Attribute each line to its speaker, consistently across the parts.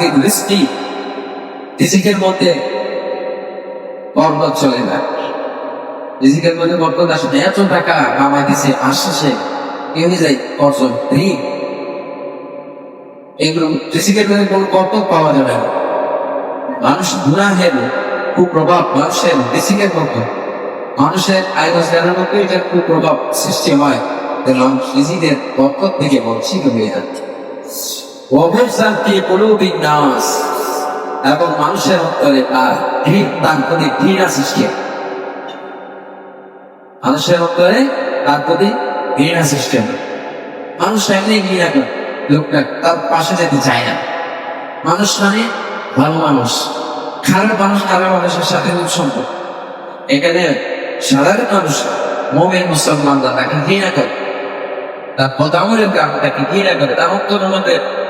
Speaker 1: এই মধ্যে চলে যায় রিজিকের মধ্যে বরকত আসে না। এত টাকা কামাই দিছে, আশ্বাসে কেউ যাই অর্জন ঋণ এগুলো মধ্যে কোনো পাওয়া যাবে না। মানুষ গুনাহের কুপ্রভাব, মানুষের রিজিকের মধ্যে মানুষের আয় রোজগারের মধ্যে এটার কুপ্রভাব সৃষ্টি হয়। রিজিকের বরকত থেকে বঞ্চিত হয়ে যাচ্ছে। এবং মানুষের অন্তরে তার ঘৃণ তার প্রতি ঘৃণা সৃষ্টি। মানুষের অন্তরে তার প্রতি ঘৃণা সৃষ্টি। মানুষ এমনি ঘৃণা করে, লোকটা তার পাশে যেতে চায় না মানুষ মানে ভালো মানুষ, খারাপ মানুষ, খারাপ মানুষের সাথে সম্পর্ক এখানে সাধারণ মানুষ, মোমেন মুসলমানরা তাকে ঘৃণা করে তার পদামলের কারণে তাকে ঘৃণা করে তার অন্তরের মধ্যে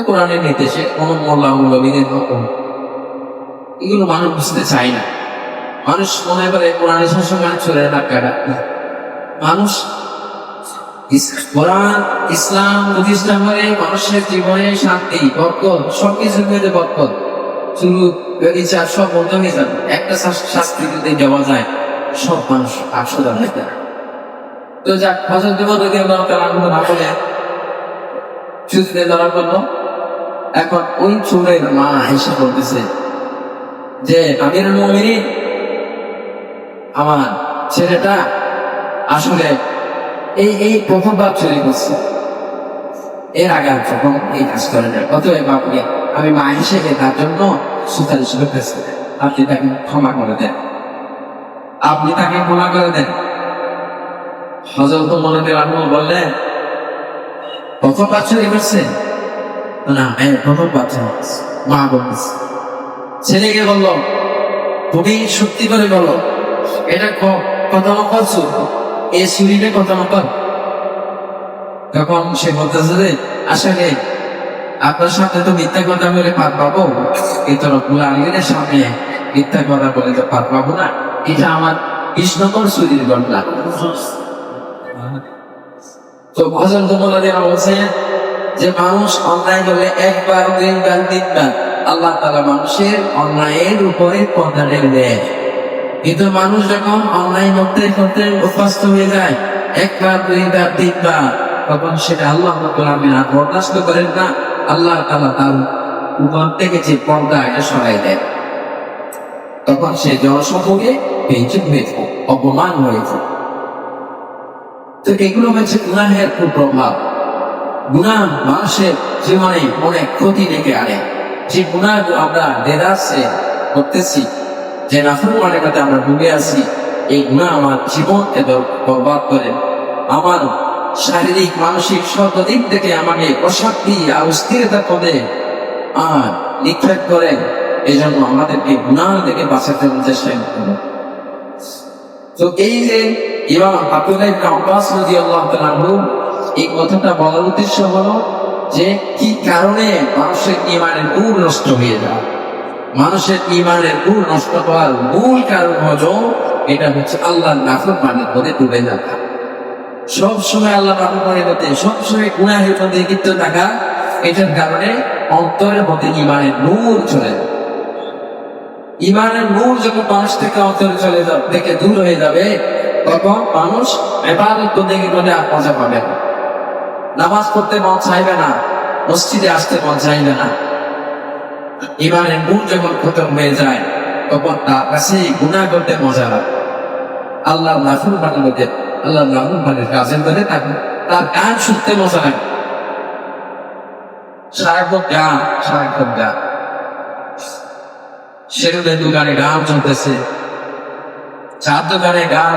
Speaker 1: কোরআনের নির্দেশে এগুলো মানুষ বুঝতে চায় না। মানুষ মনে করে কোরআনের চলে টাকাটা মানুষ কোরআন, ইসলাম প্রতিষ্ঠা মানুষের জীবনে শান্তি, বরকত সবকিছুর মধ্যে বরকত। শুধু ইচ্ছা সব বন্ধ হয়ে যাবে, একটা শাস- শাস্তি যদি দেওয়া যায়, সব মানুষ জন হয়ে যাবে। তো যাক ফসল দেব যদি আমরা না করে চুক্তিতে ধরা করল এখন ওই চোরের মা এসে বলতেছে, যে আমির মমিনী আমার ছেলেটা আসলে এই এই প্রথমবার চুরি করছে। এর আগে আর যখন এই কাজ করে না অতএব আপনি, আমি মা হিসেবে তার জন্য সুতারিশ করতেছি আপনি তাকে ক্ষমা করে দেন। আপনি তাকে ক্ষমা করে দেন। হজরত মনে আনন্দ বললেন প্রথমবার চুরি করছে? না বলতেছে ছেলেকে বলল, তুমি সত্যি করে বলো, এটা কত নম্বর চুর এই কত নম্বর তখন সে বলতেছে যে, আসলে আপনার সাথে তো মিথ্যা কথা বলে পার পাবো। এই তো আলিদের সামনে মিথ্যা কথা বলে তো পার পাবো না। এটা আমার বিশ নম্বর চুরির ঘটনা তো ভজন তোমাদের বলছে যে মানুষ অন্যায় হলে একবার দুইবার তিনবার আল্লাহ তালা মানুষের অন্যায়ের উপরে ঢেলে দেয়। কিন্তু মানুষ যখন অন্যায় করতে করতে অভ্যস্ত হয়ে যায় একবার দুইবার তিনবার তখন সেটা আল্লাহ আর বরদাস্ত করেন না। আল্লাহ তালা তার উপর থেকে যে পর্দা এটা সরাই দেয়। তখন সে বেঞ্চুক হয়ে যায়, অপমান হয়ে যায়। তো এগুলো হচ্ছে গুনাহের কুপ্রভাব। গুনাহ মানুষের জীবনে অনেক ক্ষতি ডেকে আনে। যে আমরা করতেছি, যে আমরা ডুবে আছি, এই গুনাহ আমার বরবাদ করে। আমার শারীরিক, মানসিক সব দিক থেকে আমাকে অশান্তি আর অস্থিরতা পদে আর নিক্ষেপ করে। এই জন্য আমাদেরকে গুনাহ থেকে বাঁচাতে চেষ্টা করতে। তো এই যে ইমাম আব্দুল্লাহ আব্বাস রাদিয়াল্লাহু তাআলা এই কথাটা বলার উদ্দেশ্য হলো যে, কি কারণে মানুষের ইমানের নূর নষ্ট হয়ে যায়? মানুষের ইমানের নূর নষ্ট হওয়ার মূল কারণ হলো এটা হচ্ছে আল্লাহর নাফরমানের মধ্যে ডুবে যাওয়া সব সময় আল্লাহ নাফরমানের মধ্যে সব সময় গুনাহের মধ্যে লিপ্ত থাকা, এটার কারণে অন্তরের মধ্যে ইমানের নূর চলে যায়। ইমানের নূর যখন মানুষ থেকে অন্তরে চলে যাবে থেকে দূর হয়ে যাবে, তখন মানুষ এবাদত দেখে করে আর মজা পাবে না। নামাজ পড়তে মন চাইবে না, মসজিদে আসতে মন চাইবে না। ইমানের নূর যখন খতম হয়ে যায়, তখন তার কাছে গুণা করতে মজা লাগে। আল্লাহ নাফুল মানে আল্লাহ নাফুল মানে কাজের করে তার তার গান শুনতে মজা লাগে। সারাক্ষণ গান সারাক্ষণ গান। সেগুলো দোকানে গান চলতেছে। চার দোকানে গান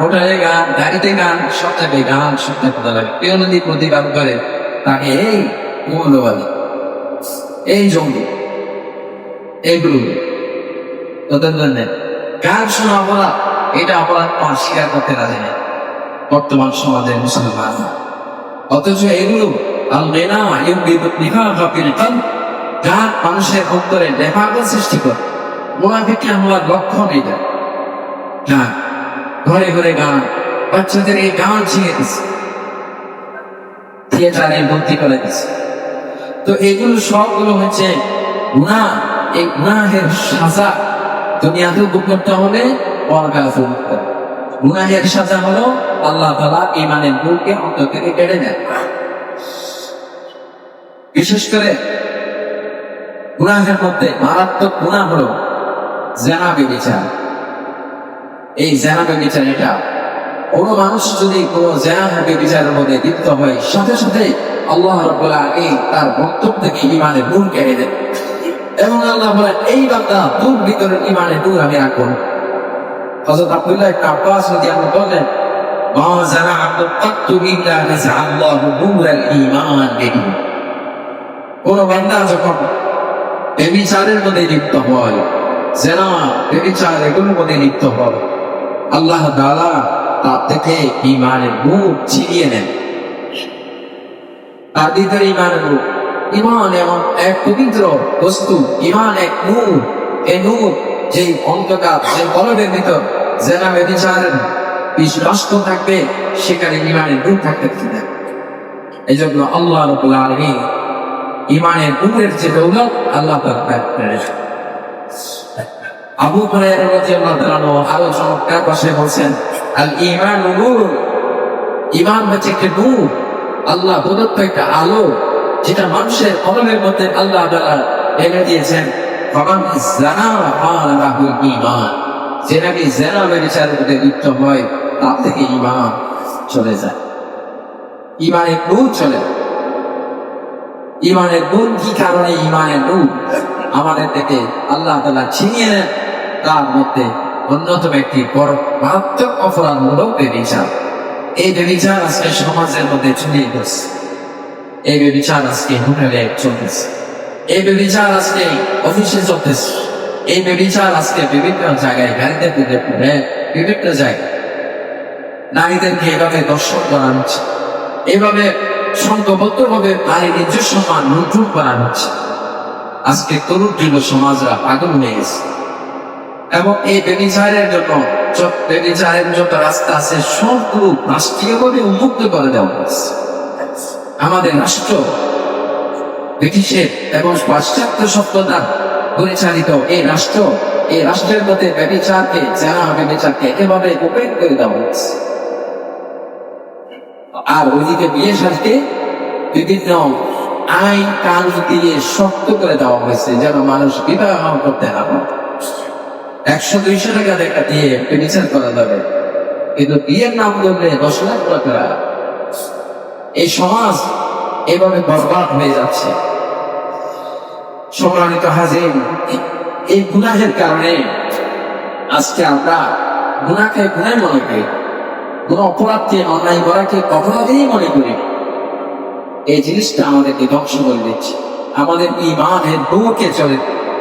Speaker 1: হোটেলে গান, গাড়িতে গান সব জায়গায় গান ভালো লাগে কেউ যদি প্রতিবাদ করে, তাকে এই মৌলবাদী, এই জঙ্গি এইগুলো তোদের জন্য গান শোনা অপরাধ, এটা অপরাধ পান স্বীকার করতে রাজি নেই। বর্তমান সমাজের মুসলমান। অথচ এগুলো আল মেনা যার মানুষের অন্তরে নেফাকে সৃষ্টি করে। মোনাফিকে আমার লক্ষণ এটা গান ঘরে ঘরে গান। বাচ্চাদের এই গান শিখে দিচ্ছে থিয়েটারে ভর্তি করে দিচ্ছে তো এগুলো সবগুলো হচ্ছে গুণা এই গুণাহের সাজা দুনিয়াতেও ভোগ করতে হবে হবে। গুনাহের সাজা হলো আল্লাহ তালা ইমানের নূরকে অন্তর থেকে কেড়ে নেয় বিশেষ করে গুনাহের মধ্যে মারাত্মক গুণা হলো জেনা বেবিচার এই জেনা বেবিচার এটা। কোনো মানুষ যদি কোনো জেনা বিচারের মধ্যে লিপ্ত হয়, সাথে সাথে আল্লাহ রব্বুল আলামিন তার বক্তব্য থেকে ইমানের নূর কেড়ে দেন এবং আল্লাহ বলেন, এই বান্দা তোর ভিতরে ইমানের নূর আমি রাখব। হযরত আব্দুল্লাহ ইবনে আব্বাস রাদিয়াল্লাহু বলেন, মা কোন বান্দা যখন মধ্যে লিপ্ত হয়, জেনা লিপ্ত হয় আল্লাহ তাআলা তার থেকে ইমানের নূর ছিনিয়ে নেন। তার ভিতরে ইমানের নূর। ইমান এমন এক পবিত্র বস্তু ইমান এক নূর। এই নূর যে অন্ধকার যে কলবের ভিতর জেনা বেবিচারের বিশ্বাস থাকবে, সেখানে ইমানের নূর থাকতে পারে এই জন্য আল্লাহ রবুল্লা আলমী ইমানের নূরের যে দৌলত আল্লাহ তাআলা আবু আরও চমৎকার পাশে বলছেন আল হচ্ছে একটা নূর। আল্লাহ প্রদত্ত একটা আলো, যেটা মানুষের মধ্যে আল্লাহ এনে দিয়েছেন। লিপ্ত হয়, তার থেকে চলে যায়। চলে। কি কারণে? আমাদের থেকে আল্লাহ তালা ছিনিয়ে নেন। তার মধ্যে অন্যতম একটি বড় মারাত্মক অপরাধ হলো বেবিচার। এই বেবিচার আজকে সমাজের মধ্যে ছড়িয়ে গেছে এই বেবিচার আজকে হোটেলে চলতেছে। এই বেবিচার আজকে অফিসে চলতেছে। এই বেবিচার আজকে বিভিন্ন জায়গায় গাড়িতে পুজো করে বিভিন্ন জায়গায় নারীদেরকে এভাবে দর্শন করা হচ্ছে। এভাবে সংঘবদ্ধ ভাবে নারী নিজস্ব মান নতুন করা হচ্ছে। আজকে তরুণ যুব সমাজরা পাগল হয়ে গেছে। এবং এই বেবিচারের জন্য যত বেবিচারের যত রাস্তা আছে, সবগুলো রাষ্ট্রীয়ভাবে উন্মুক্ত করে দেওয়া হয়েছে। আমাদের রাষ্ট্র ব্রিটিশের এবং পাশ্চাত্য সভ্যতা পরিচালিত এই রাষ্ট্র, এই রাষ্ট্রের মধ্যে ব্যবচারকে, যারা ব্যবচারকে একেভাবে ওপেন করে দেওয়া হয়েছে। আর ওইদিকে বিয়ে সাজকে বিভিন্ন আইন কানুন দিয়ে শক্ত করে দেওয়া হয়েছে, যেন মানুষ বিবাহ করতে না পারে। একশো দুইশো টাকা দেখা দিয়ে বিচার করা যাবে। কিন্তু বিয়ের নাম করলে দশ লাখ টাকা। এই সমাজ এভাবে বরবাদ হয়ে যাচ্ছে। সম্মানিত হাজির, এই গুনাহের কারণে আজকে আমরা গুনাকে গুনায় মনে করি। কোন অপরাধকে অন্যায় করাকে অপরাধেই মনে করি? এই জিনিসটা আমাদেরকে ধ্বংস করে দিচ্ছে। আমাদের ইমানের নূরকে চলে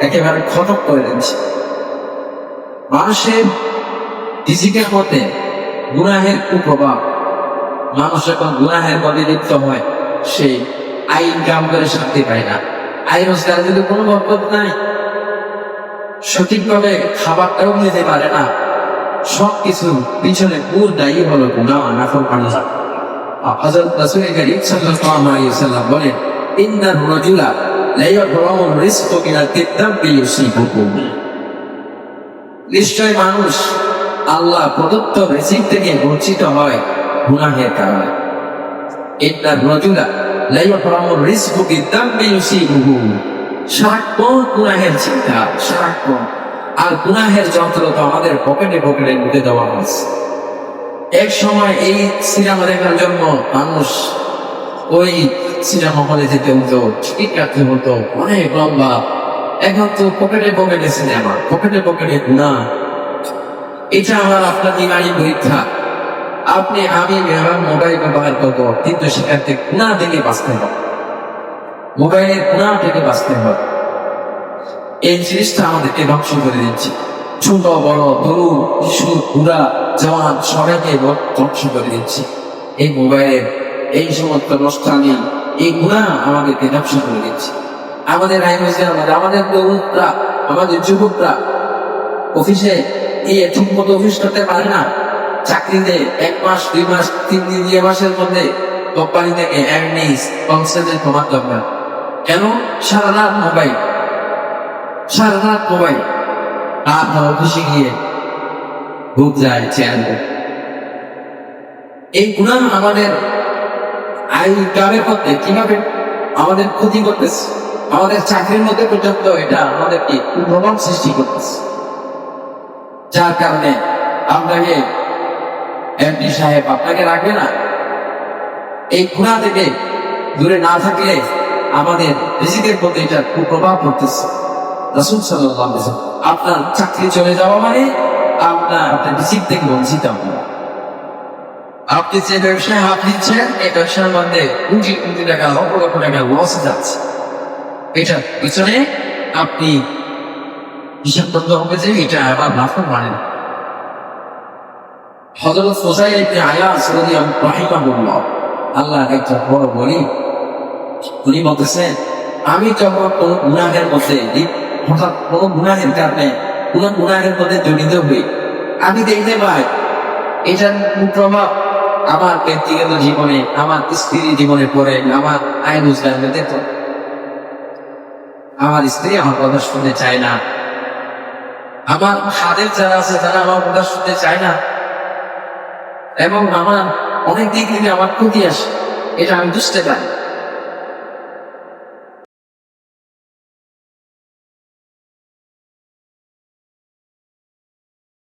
Speaker 1: একেবারে খতম করে দিচ্ছে। মানুষের ফিজিকের মধ্যে গুনাহের কুপ্রভাব, মানুষ যখন গুনাহের মধ্যে লিপ্ত হয়, সেই আইন কাম করে শান্তি পায় না। আইন রোজগার যদি কোনো বরকত নাই, সঠিকভাবে খাবারটাও নিতে পারে না। সব কিছু পিছনে মূল দায়ী হলো গুণা নাফর পানি হযরত রাসূল করিম সাল্লাল্লাহু আলাইহি ওয়াসাল্লাম বলেন, ইন্নার রাজুলা লা ইয়াহরামু রিজকু ইউসিবুহু নিশ্চয় মানুষ আল্লাহ প্রদত্ত রিজিক থেকে বঞ্চিত হয় গুনাহের কারণে। ইন্নার রাজুলা আর গুনাহের যন্ত্র আমাদের পকেটে পকেটে দেওয়া এক সময় এই সিনেমা দেখার জন্য মানুষ ওই সিনেমা হলে যেতে হতো, টিকিট কাটতে হতো, অনেক লম্বা এখন তো পকেটে পকেটে সিনেমা। পকেটে পকেটে গুণা এটা আমার আপনার ইমানি পরীক্ষা আপনি আমি আমার মোবাইল ব্যবহার করব, কিন্তু সেখান থেকে গুণা থেকে বাঁচতে হবে। মোবাইলের গুণা থেকে বাঁচতে হবে। এই জিনিসটা আমাদেরকে ধ্বংস করে দিচ্ছে। ছোট, বড় তরু শিশু বুড়া জওয়ান, সবাইকে ধ্ব- ধ্বংস করে দিচ্ছে। এই মোবাইলের এই সমস্ত নষ্টানি এই গুণা আমাদেরকে ধ্বংস করে দিচ্ছে। আমাদের আমাদের আমাদের তরুণরা আমাদের যুবকরা অফিসে গিয়ে ঠিক মতো অফিস করতে পারে না। চাকরিতে এক মাস, দুই মাস, তিন দিন, দুই মাসের মধ্যে কোম্পানি থেকে অ্যাডমিস তোমার দরকার। কেন? সারা রাত মোবাইল সারা রাত মোবাইল আপনার অফিসে গিয়ে ঘুম যায়, চেয়ার এই গুণা আমাদের আইন কামের মধ্যে কীভাবে আমাদের ক্ষতি করতেছে? আমাদের চাকরির মধ্যে পর্যন্ত এটা আমাদেরকে প্রভাব সৃষ্টি করতেছে। যার কারণে আপনাকে এমপি সাহেব আপনাকে রাখবে না। এই গুণা থেকে দূরে না থাকলে আমাদের রিজিকের প্রতি এটা কুপ্রভাব পড়তেছে। রসুল সাল্লাহ আপনার চাকরি চলে যাওয়া মানে আপনার আপনার রিজিক থেকে বঞ্চিত হওয়া। আপনি যে ব্যবসায় হাত দিচ্ছেন, এই ব্যবসার মধ্যে কোটি কোটি টাকা, লক্ষ লক্ষ টাকা লস যাচ্ছে। এটার পিছনে আপনি হিসাব করতে হবে যে এটা আবার মানেন হজরত সোসাই রাহিমাহুল্লাহ আল্লাহ একজন বড় বলি, উনি আমি যখন কোন গুণাহের মধ্যে হঠাৎ কোন গুণাহের কারণে, কোন গুণাহের মধ্যে জড়িত হই, আমি দেখতে পাই, এটার কুপ্রভাব আমার ব্যক্তিগত জীবনে, আমার স্ত্রীর জীবনে পড়ে, আমার আয় রোজগার তো আমার স্ত্রী আমার কথা শুনতে চায় না। আমার হাতের যারা আছে, তারা আমার কথা শুনতে চায় না। এবং আমার অনেক দিক থেকে আমার ক্ষতি আসে। এটা আমি বুঝতে পারি।